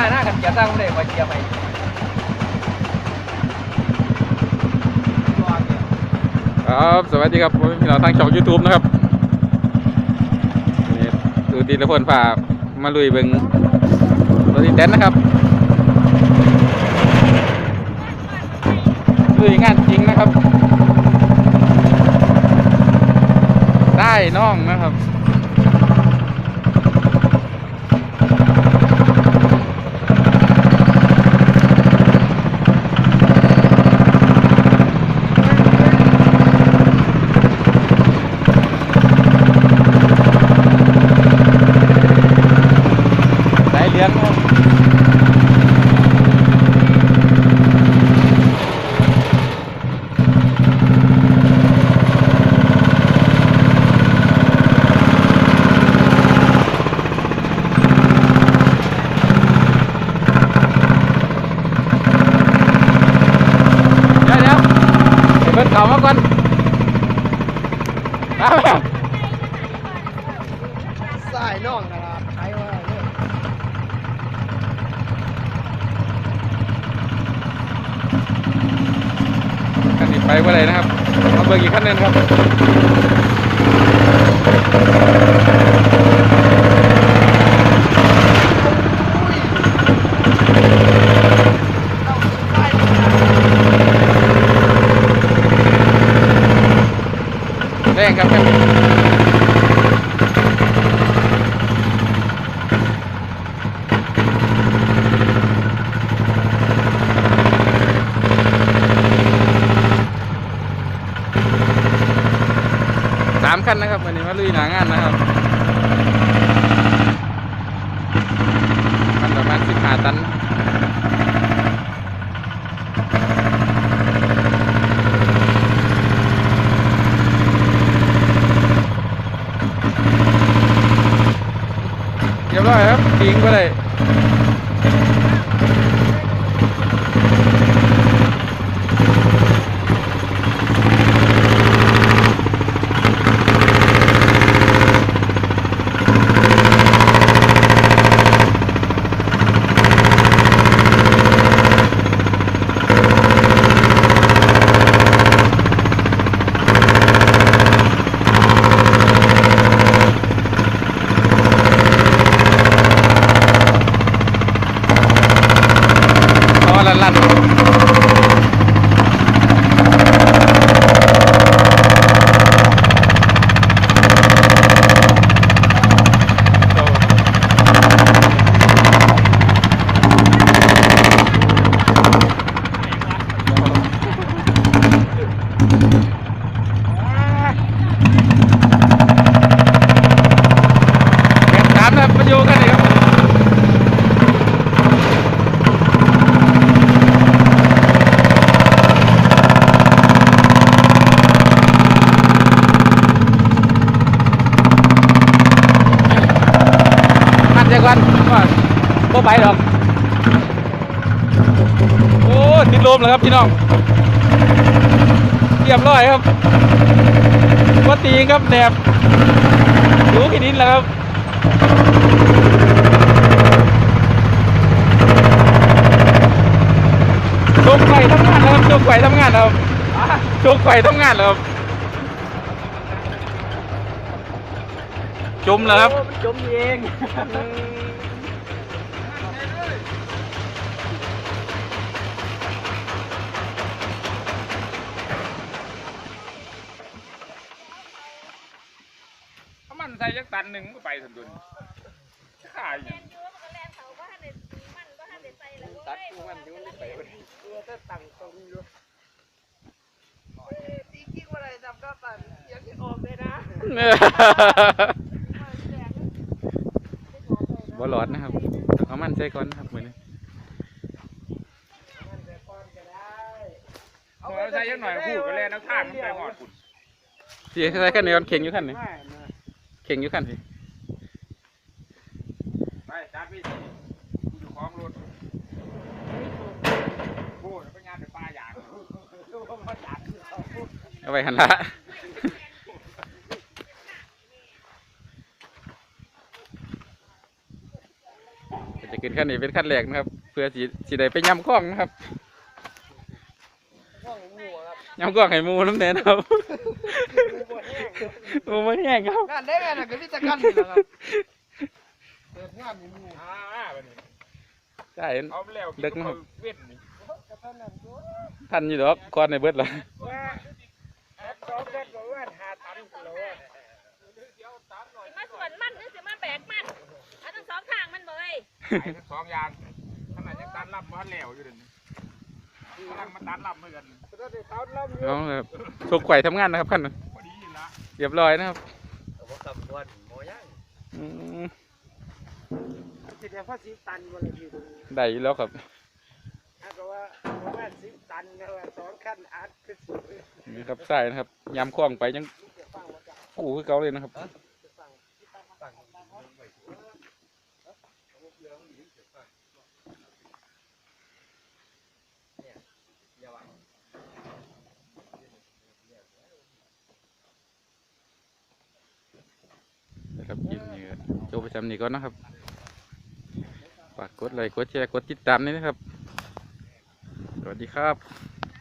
มาหน้ากันเกียร์ตั้งไม่ได้มาเกียร์ใหม่ครับสวัสดีครับผมพี่น้องทางช่อง YouTube นะครับนี่ดูตีละพลฝ่ามาลุยเบิงรถอีแตนนะครับลุยงานจริงนะครับ ได้น้องนะครับ ได้เลี้ยงครับเดี๋ยวเดี๋ยวเดี๋ยวเพิ่นเขามาก่อนมาแม่ สายน่องนะครับใช้ว่าเนี่ย คันนี้ ไปว่าไรนะครับมาเบิกอีกขั้นนึงครับ แรงครับครับสามคันนะครับวันนี้มาลุยหนางานนะครับมันประมาณสิบห้าตันเรียบร้อยครับทิ้งไปเลย พอลันลันเก็บสามนะครับมาอยู่กันเลยครับ มันจะก่อนว่า บ่ไปหรอก โอ้ติดลมแล้วครับพี่น้องเรียบร้อยครับว่าตีครับแหนบรู้กี่นิดแล้วครับชุกไฟทำงานแล้วครับชุกไฟทำงานแล้วครับชุกไฟทำงานแล้วครับจุ่มแล้วครับจมเอง มันใส่ยักตันหนึ่งก็ไปสมดุลขายอย่างตัดกูมันยุ่งไปเลยตัวจะตั้งตรงอยู่จริงๆว่าอะไรทำก็ตันยังที่ออกเลยนะบ่หลอดนะครับเอามันใส่ก่อนนะครับมือนี้เอาใส่ยังหน่อยคู่ก็แล่นน้ำท่ามันไปหอดคุณพี่ใส่ขั้นนี้ก่อนเข่งอยู่ขั้นนี้เข่งอยู่ขั้นนี้ไปจัดพี่กูอยู่คล้องรถโอ้ยไปงานไปปลาอย่างเอาไว้หันละจะขึ้นขั้นนี้เป็นขั้นแรกนะครับ เพื่อสิสิได้ไปย่ำกล้องนะครับห้องหมู่ครับย่ำกล้องให้หมูน้ำแน่นะครับ หมู่บ่แห้งหมูมันแห้งครับงานได้ไงน่ะก็มีแต่กันนี่แหละครับเปิดงานมีหมู่อ่าอ่าบัดนี้ใช่เอาไปแล้วเลิกนะครับเว้นนี่ก็เท่านั้นตัวทันอยู่ดอกก่อนในเบิดละว่าแอปสองแบตบอกว่าหาตันแล้วว่าสิมาสวนมันหรือสิมาแบกมันอันทั้งสองข้างมันเลยไอ้ทั้งสองอย่างขนาดยังตันรับมันแล้วอยู่เดี๋ยวนี้กำลังมาตันรับเหมือนกันก็ได้เท้าล่ำอยู่น้องครับทุกไข่ทำงานนะครับขั้นนั้นพอดีอยู่ละ เรียบร้อยนะครับแต่ว่ากับวันโมยังอืมสิเดียวพอสิตันวันละทีตรงนี้ได้อยู่แล้วครับ ถ้าก็ว่าประมาณสิบตันก็ว่าสองขั้นอัดคือสุดเลยนี่ครับใช่นะครับยำคล้องไปยังกูคือเก่าเลยนะครับนะครับคลิปนี้ ก็จบไปจำนี้ก่อนนะครับฝากกดไลค์กดแชร์กดติดตามนี่นะครับ สวัสดีครับ